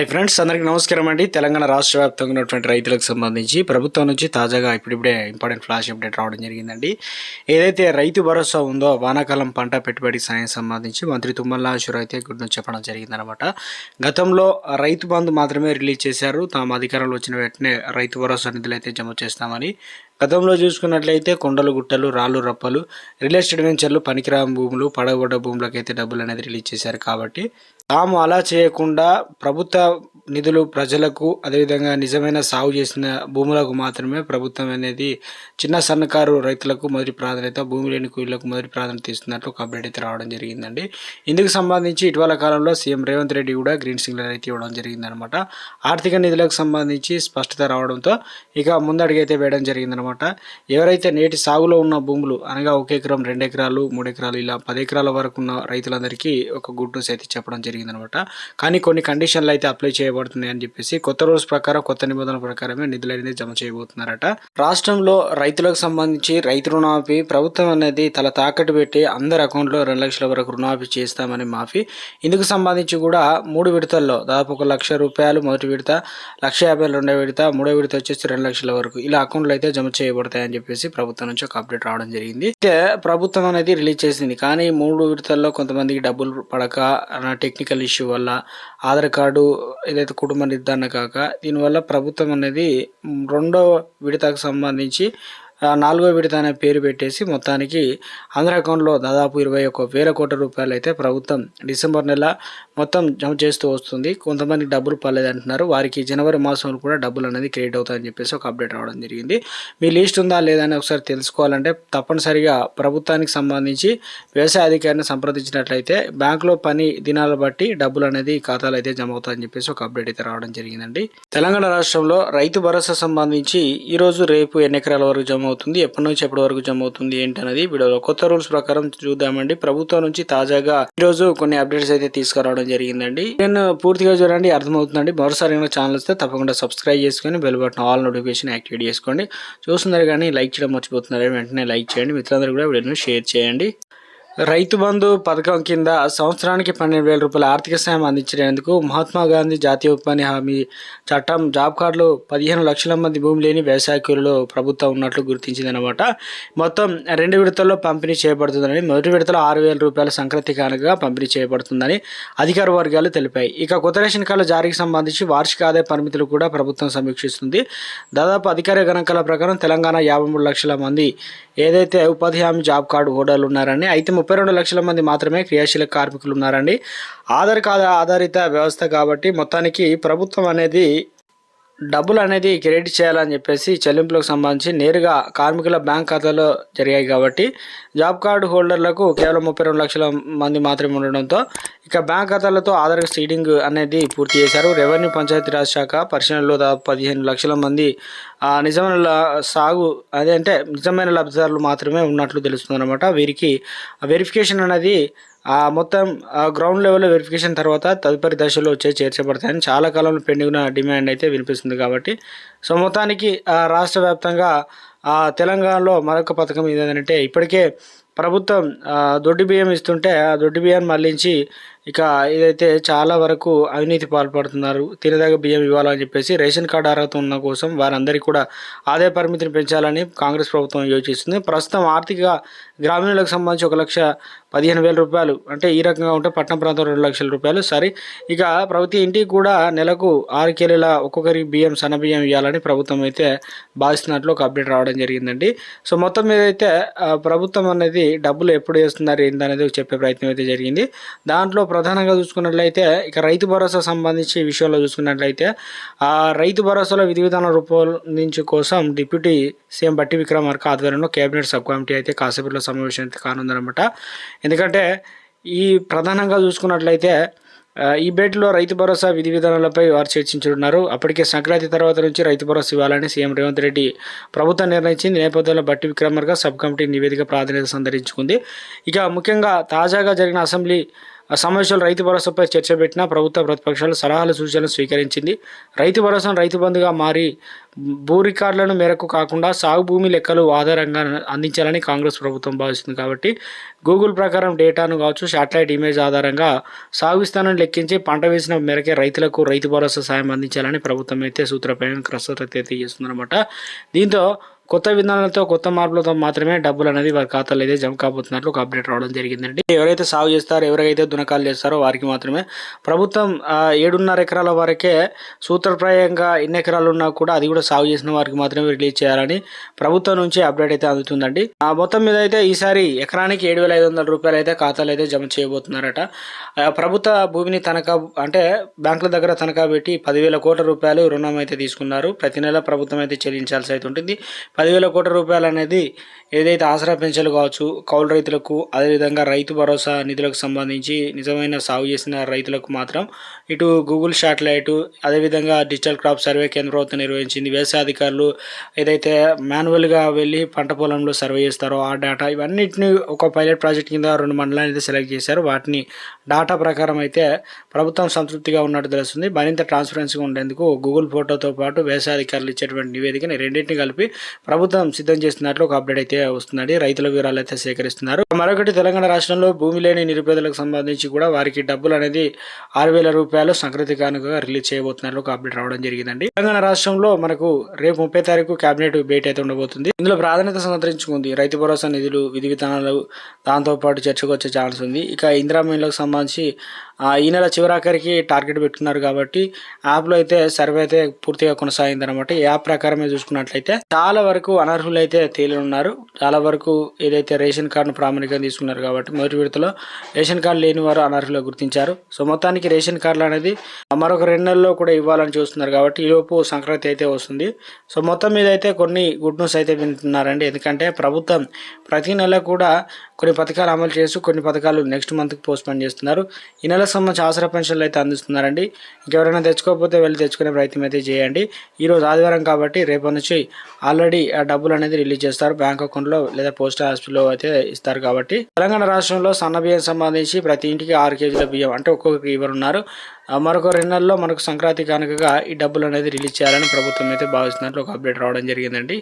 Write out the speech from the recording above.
Hi friends అందరికీ నమస్కారం అండి. తెలంగాణ రాష్ట్ర వ్యాప్తంగా ఉన్నటువంటి రైతులకు సంబంధించి ప్రభుత్వం నుంచి తాజాగా ఇప్పుడిప్పుడే ఇంపార్టెంట్ ఫ్లాష్ అప్డేట్ రావడం జరిగిందండి. ఏదైతే రైతు భరోసా ఉందో వానాకాలం పంట పెట్టుబడి సాయం సంబంధించి మంత్రి తుమ్మల నాగేశ్వర అయితే గుడ్ చెప్పడం జరిగిందనమాట గతంలో రైతు బంధు మాత్రమే రిలీజ్ చేశారు. తాము అధికారంలో వచ్చిన వెంటనే రైతు భరోసా నిధులు అయితే జమ చేస్తామని గతంలో చూసుకున్నట్లయితే కొండలు గుట్టలు రాళ్ళు రప్పలు రియల్ ఎస్టేట్ వెంచర్లు పనికిరాని భూములు పడగొడ్డ భూములకైతే డబ్బులు అనేది రిలీజ్ చేశారు కాబట్టి తాము అలా చేయకుండా ప్రభుత్వ నిధులు ప్రజలకు అదేవిధంగా నిజమైన సాగు చేసిన భూములకు మాత్రమే ప్రభుత్వం అనేది చిన్న సన్నకారు రైతులకు మొదటి ప్రాధాన్యత భూమి లేని కూలీలకు మొదటి ప్రాధాన్యత ఇస్తున్నట్లు ఒక అప్డేట్ అయితే రావడం జరిగిందండి. ఇందుకు సంబంధించి ఇటీవల కాలంలో సీఎం రేవంత్ రెడ్డి కూడా గ్రీన్ సిగ్నల్ అయితే ఇవ్వడం జరిగిందనమాట. ఆర్థిక నిధులకు సంబంధించి స్పష్టత రావడంతో ఇక ముందడుగైతే వేయడం జరిగిందనమాట. ఎవరైతే నేటి సాగులో ఉన్న భూములు అనగా ఒక ఎకరం రెండు ఎకరాలు మూడు ఎకరాలు ఇలా పది ఎకరాల వరకు ఉన్న రైతులందరికీ ఒక గుడ్ న్యూస్ అయితే చెప్పడం జరిగిందనమాట. కానీ కొన్ని కండిషన్లు అయితే అప్లై చేయబడి అని చెప్పేసి కొత్త రూల్స్ ప్రకారం కొత్త నిబంధనల ప్రకారమే నిధులు అనేది జమ చేయబోతున్నారట. రాష్ట్రంలో రైతులకు సంబంధించి రైతు రుణమాఫీ ప్రభుత్వం అనేది తల తాకట్టు పెట్టి అందరి అకౌంట్లో రెండు లక్షల వరకు రుణమాఫీ చేస్తామని మాఫీ. ఇందుకు సంబంధించి కూడా మూడు విడతల్లో దాదాపు ఒక లక్ష రూపాయలు మొదటి విడత లక్ష యాభై రెండో విడత మూడో విడత వచ్చేసి రెండు లక్షల వరకు ఇలా అకౌంట్లు అయితే జమ చేయబడతాయని చెప్పేసి ప్రభుత్వం నుంచి ఒక అప్డేట్ రావడం జరిగింది. అయితే ప్రభుత్వం అనేది రిలీజ్ చేసింది. కానీ మూడు విడతల్లో కొంతమందికి డబ్బులు పడక టెక్నికల్ ఇష్యూ వల్ల ఆధార్ కార్డు ఏదైతే కుటుంబ నిర్ధారణ కాక దీనివల్ల ప్రభుత్వం అనేది రెండవ రెండో విడతకు సంబంధించి నాలుగో విడత అనే పేరు పెట్టేసి మొత్తానికి ఆంధ్ర అకౌంట్లో దాదాపు ఇరవై ఒక వేల కోట్ల రూపాయలు అయితే ప్రభుత్వం డిసెంబర్ నెల మొత్తం జమ చేస్తూ వస్తుంది. కొంతమందికి డబ్బులు పర్లేదు అంటున్నారు వారికి జనవరి మాసంలో కూడా డబ్బులు అనేది క్రియేట్ అవుతాయని చెప్పేసి ఒక అప్డేట్ రావడం జరిగింది. మీ లిస్ట్ ఉందా లేదా అని ఒకసారి తెలుసుకోవాలంటే తప్పనిసరిగా ప్రభుత్వానికి సంబంధించి వ్యవసాయ అధికారిని సంప్రదించినట్లయితే బ్యాంకులో పని దినాలు బట్టి డబ్బులు అనేది ఖాతాలు అయితే జమ అవుతాయని చెప్పేసి ఒక అప్డేట్ అయితే రావడం జరిగిందండి. తెలంగాణ రాష్ట్రంలో రైతు భరోసా సంబంధించి ఈరోజు రేపు ఎన్ని ఎకరాల వరకు జమ అవుతుంది ఎప్పటి నుంచి ఎప్పటి వరకు జమ అవుతుంది ఏంటి అనేది వీడియోలో. కొత్త రూల్స్ ప్రకారం చూద్దామండి. ప్రభుత్వం నుంచి తాజాగా ఈ రోజు కొన్ని అప్డేట్స్ అయితే తీసుకురావడం జరిగిందండి. నేను పూర్తిగా చూడండి అర్థమవుతుందండి. మరోసారి ఏమైనా ఛానల్ వస్తే తప్పకుండా సబ్స్క్రైబ్ చేసుకొని bell button all notification activate చేసుకోండి. చూస్తున్నారు కానీ లైక్ చేయడం మర్చిపోతున్నారు వెంటనే లైక్ చేయండి. మిత్రులందరూ కూడా వీడియోని షేర్ చేయండి. రైతు బంధు పథకం కింద సంవత్సరానికి పన్నెండు వేల రూపాయల ఆర్థిక సాయం అందించేందుకు మహాత్మా గాంధీ జాతీయ ఉపాధి హామీ చట్టం జాబ్ కార్డులు పదిహేను లక్షల మంది భూమి లేని వ్యవసాయ ప్రభుత్వం ఉన్నట్లు గుర్తించిందనమాట మొత్తం రెండు విడతల్లో పంపిణీ చేయబడుతుందని మొదటి విడతలో ఆరు వేల రూపాయల సంక్రాంతి కానుకగా పంపిణీ చేయబడుతుందని అధికార వర్గాలు తెలిపాయి. ఇక కొత్త రేషన్ కార్డు జారీకి సంబంధించి వార్షిక ఆదాయ పరిమితులు కూడా ప్రభుత్వం సమీక్షిస్తుంది. దాదాపు అధికార గణాంకాల ప్రకారం తెలంగాణ యాభై మూడు లక్షల మంది ఏదైతే ఉపాధి హామీ జాబ్ కార్డు హోల్డర్లు ఉన్నారని అయితే ముప్పై రెండు లక్షల మంది మాత్రమే క్రియాశీల కార్మికులు ఉన్నారండి. ఆధార్ కార్డు ఆధారిత వ్యవస్థ కాబట్టి మొత్తానికి ప్రభుత్వం అనేది డబ్బులు అనేది క్రెడిట్ చేయాలని చెప్పేసి చెల్లింపులకు సంబంధించి నేరుగా కార్మికుల బ్యాంక్ ఖాతాలో జరిగాయి కాబట్టి జాబ్ కార్డు హోల్డర్లకు కేవలం ముప్పై రెండు లక్షల మంది మాత్రమే ఉండడంతో ఇక బ్యాంక్ ఖాతాలతో ఆధార్ సీడింగ్ అనేది పూర్తి చేశారు. రెవెన్యూ పంచాయతీరాజ్ శాఖ పరిశీలనలో దాదాపు పదిహేను లక్షల మంది ఆ, నిజమైన సాగు అదే అంటే నిజమైన లబ్ధిదారులు మాత్రమే ఉన్నట్లు తెలుస్తుందన్నమాట. వీరికి వెరిఫికేషన్ అనేది మొత్తం ఆ గ్రౌండ్ లెవెల్లో వెరిఫికేషన్ తర్వాత తదుపరి దశలో వచ్చే చేర్చబడతాయని చాలా కాలంలో పెండింగ్ ఉన్న డిమాండ్ అయితే వినిపిస్తుంది కాబట్టి. సో మొత్తానికి రాష్ట్ర వ్యాప్తంగా ఆ, తెలంగాణలో మరొక పథకం ఏంటంటే ఇప్పటికే ప్రభుత్వం దొడ్డి బియ్యం ఇస్తుంటే ఆ దొడ్డి బియ్యాన్ని మళ్ళించి ఇక ఇదైతే చాలా వరకు అవినీతి పాల్పడుతున్నారు. తినదగ బియ్యం ఇవ్వాలని చెప్పేసి రేషన్ కార్డు అర్హత ఉన్న కోసం వారందరికీ కూడా ఆదాయ పరిమితిని పెంచాలని కాంగ్రెస్ ప్రభుత్వం యోచిస్తుంది. ప్రస్తుతం ఆర్థిక గ్రామీణులకు సంబంధించి ఒక లక్ష పదిహేను వేల రూపాయలు అంటే ఈ రకంగా ఉంటే పట్టణ ప్రాంతం రెండు లక్షల రూపాయలు. సరే ఇక ప్రతి ఇంటికి కూడా నెలకు ఆరు కేలీల ఒక్కొక్కరికి బియ్యం సన్న బియ్యం ఇవ్వాలని ప్రభుత్వం అయితే భావిస్తున్నట్లు ఒక అప్డేట్ రావడం జరిగిందండి. సో మొత్తం మీద అయితే ప్రభుత్వం అనేది డబ్బులు ఎప్పుడు వేస్తున్నారు ఏంటనేది చెప్పే ప్రయత్నం అయితే జరిగింది. దాంట్లో ప్రధానంగా చూసుకున్నట్లయితే ఇక రైతు భరోసా సంబంధించి విషయంలో చూసుకున్నట్లయితే ఆ రైతు భరోసాలో విధి విధానం రూపొందించు కోసం డిప్యూటీ సీఎం బట్టి విక్రమార్క ఆధ్వర్యంలో కేబినెట్ సబ్ కమిటీ అయితే కాసేపట్లో సమావేశం అయితే కానుందనమాట ఎందుకంటే ఈ ప్రధానంగా చూసుకున్నట్లయితే ఈ భేటీలో రైతు భరోసా విధి విధానాలపై వారు చర్చించనున్నారు అప్పటికే సంక్రాంతి తర్వాత నుంచి రైతు భరోసా ఇవ్వాలని సీఎం రేవంత్ రెడ్డి ప్రభుత్వం నిర్ణయించింది. నేపథ్యంలో బట్టి విక్రమార్క సబ్ కమిటీ నివేదిక ప్రాధాన్యత సంతరించుకుంది. ఇక ముఖ్యంగా తాజాగా జరిగిన అసెంబ్లీ ఆ సమావేశంలో రైతు భరోసాపై చర్చ పెట్టిన ప్రభుత్వ ప్రతిపక్షాలు సలహాలు సూచనలు స్వీకరించింది. రైతు భరోసాను రైతు బంధుగా మారి భూ రికార్డులను మేరకు కాకుండా సాగు భూమి లెక్కలు ఆధారంగా అందించాలని కాంగ్రెస్ ప్రభుత్వం భావిస్తుంది కాబట్టి గూగుల్ ప్రకారం డేటాను కావచ్చు శాటిలైట్ ఇమేజ్ ఆధారంగా సాగు స్థానం లెక్కించి పంట వేసిన మేరకే రైతులకు రైతు భరోసా సాయం అందించాలని ప్రభుత్వం అయితే సూత్రప్రాయం కసరత్తు అయితే చేస్తుందన్నమాట దీంతో కొత్త విధానాలతో కొత్త మార్పులతో మాత్రమే డబ్బులు అనేది వారి ఖాతాలో అయితే జమ కాబోతున్నట్లు ఒక అప్డేట్ రావడం జరిగిందండి. ఎవరైతే సాగు చేస్తారో ఎవరైతే దునకాలు చేస్తారో వారికి మాత్రమే ప్రభుత్వం ఏడున్నర ఎకరాల వరకే సూత్రప్రాయంగా ఎన్ని ఎకరాలు ఉన్నా కూడా అది కూడా సాగు చేసిన వారికి మాత్రమే రిలీజ్ చేయాలని ప్రభుత్వం నుంచి అప్డేట్ అయితే అందుతుందండి. ఆ మొత్తం మీద అయితే ఈసారి ఎకరానికి ఏడు వేల ఐదు వందల రూపాయలు అయితే ఖాతాలు అయితే జమ చేయబోతున్నారట. ప్రభుత్వ భూమిని తనఖా అంటే బ్యాంకుల దగ్గర తనఖా పెట్టి పదివేల కోట్ల రూపాయలు రుణం అయితే తీసుకున్నారు. ప్రతి నెల ప్రభుత్వం అయితే చెల్లించాల్సి అయితే ఉంటుంది. పదివేల కోట్ల రూపాయలు అనేది ఏదైతే ఆసరా పెన్షన్లు కావచ్చు కౌలు రైతులకు అదేవిధంగా రైతు భరోసా నిధులకు సంబంధించి నిజమైన సాగు చేసిన రైతులకు మాత్రం ఇటు గూగుల్ శాటిలైట్ అదేవిధంగా డిజిటల్ క్రాప్ సర్వే కేంద్ర ప్రభుత్వం నిర్వహించింది. వ్యవసాయ అధికారులు ఏదైతే మాన్యువల్గా వెళ్ళి పంట పొలంలో సర్వే చేస్తారో ఆ డేటా ఇవన్నిటిని ఒక పైలట్ ప్రాజెక్ట్ కింద రెండు మండలాలు అయితే సెలెక్ట్ చేశారు. వాటిని డేటా ప్రకారం అయితే ప్రభుత్వం సంతృప్తిగా ఉన్నట్టు తెలుస్తుంది. మరింత ట్రాన్స్పరెన్సీగా ఉండేందుకు గూగుల్ ఫోటోతో పాటు వ్యవసాయ అధికారులు ఇచ్చేటువంటి నివేదికని రెండింటిని కలిపి ప్రభుత్వం సిద్ధం చేస్తున్నట్లు ఒక అప్డేట్ అయితే వస్తుందండి రైతుల వివరాలు అయితే సేకరిస్తున్నారు. మరొకటి తెలంగాణ రాష్ట్రంలో భూమి లేని నిరుపేదలకు సంబంధించి కూడా వారికి డబ్బులు అనేది ఆరు వేల రూపాయలు సంక్రాంతి కానుకగా రిలీజ్ చేయబోతున్నట్లు ఒక అప్డేట్ రావడం జరిగిందండి. తెలంగాణ రాష్ట్రంలో మనకు రేపు ముప్పై తారీఖు కేబినెట్ భేటీ అయితే ఉండబోతుంది. ఇందులో ప్రాధాన్యత సంతరించుకుంది. రైతు భరోసా నిధులు విధి విధానాలు దాంతోపాటు చర్చకు వచ్చే ఛాన్స్ ఉంది. ఇక ఇందిరామీన్లకు సంబంధించి ఈ నెల చివరాఖరికి టార్గెట్ పెట్టుకున్నారు కాబట్టి యాప్లో అయితే సర్వే అయితే పూర్తిగా కొనసాగింది అనమాట ఈ యాప్ ప్రకారమే చూసుకున్నట్లయితే చాలా వరకు అనర్హులు అయితే తేలినున్నారు. చాలా వరకు ఏదైతే రేషన్ కార్డును ప్రామాణికంగా తీసుకున్నారు కాబట్టి మొదటి విడతలో రేషన్ కార్డు లేని వారు అనర్హులు గుర్తించారు. సో మొత్తానికి రేషన్ కార్డులు అనేది మరొక రెండు నెలల్లో కూడా ఇవ్వాలని చూస్తున్నారు కాబట్టి ఈలోపు సంక్రాంతి అయితే వస్తుంది. సో మొత్తం మీద అయితే కొన్ని గుడ్ న్యూస్ అయితే వింటున్నారండి. ఎందుకంటే ప్రభుత్వం ప్రతి నెల కూడా కొన్ని పథకాలు అమలు చేస్తూ కొన్ని పథకాలు నెక్స్ట్ మంత్కి పోస్ట్పోన్ చేస్తున్నారు. ఈ నెలకు సంబంధించి ఆసరా పెన్షన్లు అయితే అందిస్తున్నారండి. ఇంకెవరైనా తెచ్చుకోకపోతే వెళ్ళి తెచ్చుకునే ప్రయత్నం అయితే చేయండి. ఈరోజు ఆదివారం కాబట్టి రేపటి నుంచి ఆల్రెడీ ఆ డబ్బులు అనేది రిలీజ్ చేస్తారు. బ్యాంక్ అకౌంట్లో లేదా పోస్ట్ ఆఫీస్లో అయితే ఇస్తారు కాబట్టి. తెలంగాణ రాష్ట్రంలో సన్న బియ్యం సంబంధించి ప్రతి ఇంటికి ఆరు కేజీల బియ్యం అంటే ఒక్కొక్కరికి ఇవ్వనున్నారు. మరొక రెండు నెలల్లో మనకు సంక్రాంతి కానుకగా ఈ డబ్బులు అనేది రిలీజ్ చేయాలని ప్రభుత్వం అయితే భావిస్తున్నట్లు ఒక అప్డేట్ రావడం జరిగిందండి.